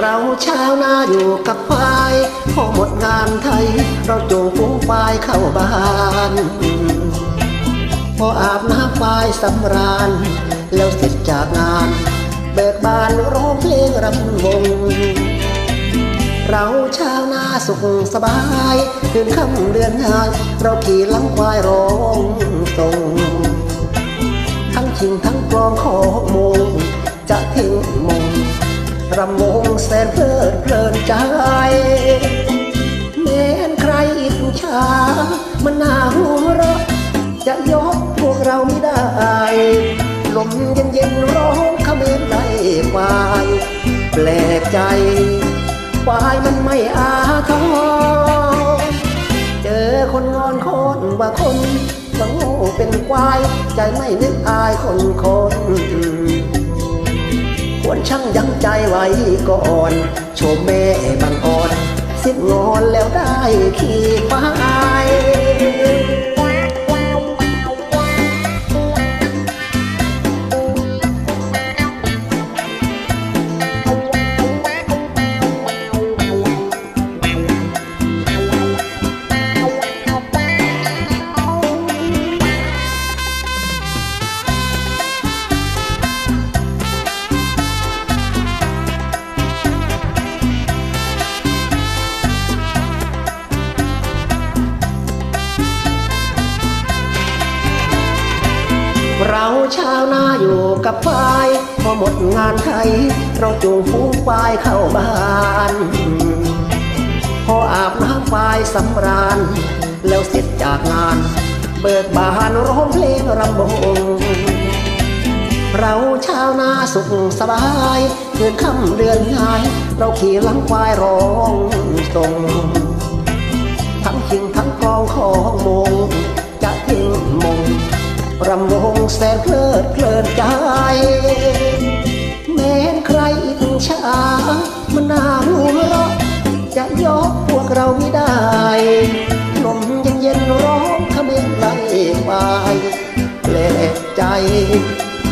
เราชาวนาอยู่กับควายพอหมดงานไทย เราจูงฝูงควายเข้าบ้านพออาบน้ำควายสำราญ แล้วเสร็จจากงาน เบิกบานร้องเพลงรำวง เราชาวนาสุขสบายคืนค่ำเดือนงาน เราขี่ลังควายร้องส่งทั้งชิงทั้งกลองขอมงจะทิ้งมง รำวงแสนเพลิดเพลินใจแม้นใครอิจฉามันน่าหัวเราะจะยกพวกเราไม่ได้ ลมเย็นเย็นร้องเขมรไล่ควายแปลกใจควายมันไม่อาทรเจอคนงอนคนว่าคนว่าโง่เป็นควาย ใจไม่นึกอายคนคน ควรช่างยังใจไว้ก่อนชมแม่บางอ่อนสิ้นงอนแล้วได้ขี่ไป เราชาวนาอยู่กับควายพอหมดงานไทย เราจูงฝูงควายเข้าบ้านพออาบน้ำควายสำราญ แล้วเสร็จจากงาน เบิกบานร้องเพลงรำวงเราชาวนาสุขสบายเดือนค่ำเดือนงาย เราขี่หลังควายร้องส่งทั้งชิงทั้งกลองของมงจะทิ้งมง รำวงแสนเพลิดเพลินใจ แม้นใครอิจฉามันน่าหัวเราะจะยกพวกเราไม่ได้ลมเย็นเย็นร้องขมิ้นไล่ควายแปลกใจ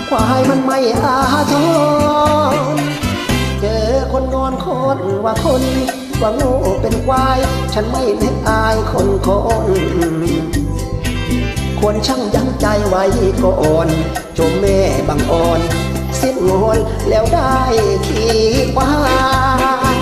ควายมันไม่อาทรเจอคนงอนคนว่าคนว่าโง่เป็นควาย ฉันไม่นึกอายคนคน ควรช่างยั้งใจไว้ก่อนจมแม่บังอ่อน เส้นงอนแล้วได้ขี่ควาย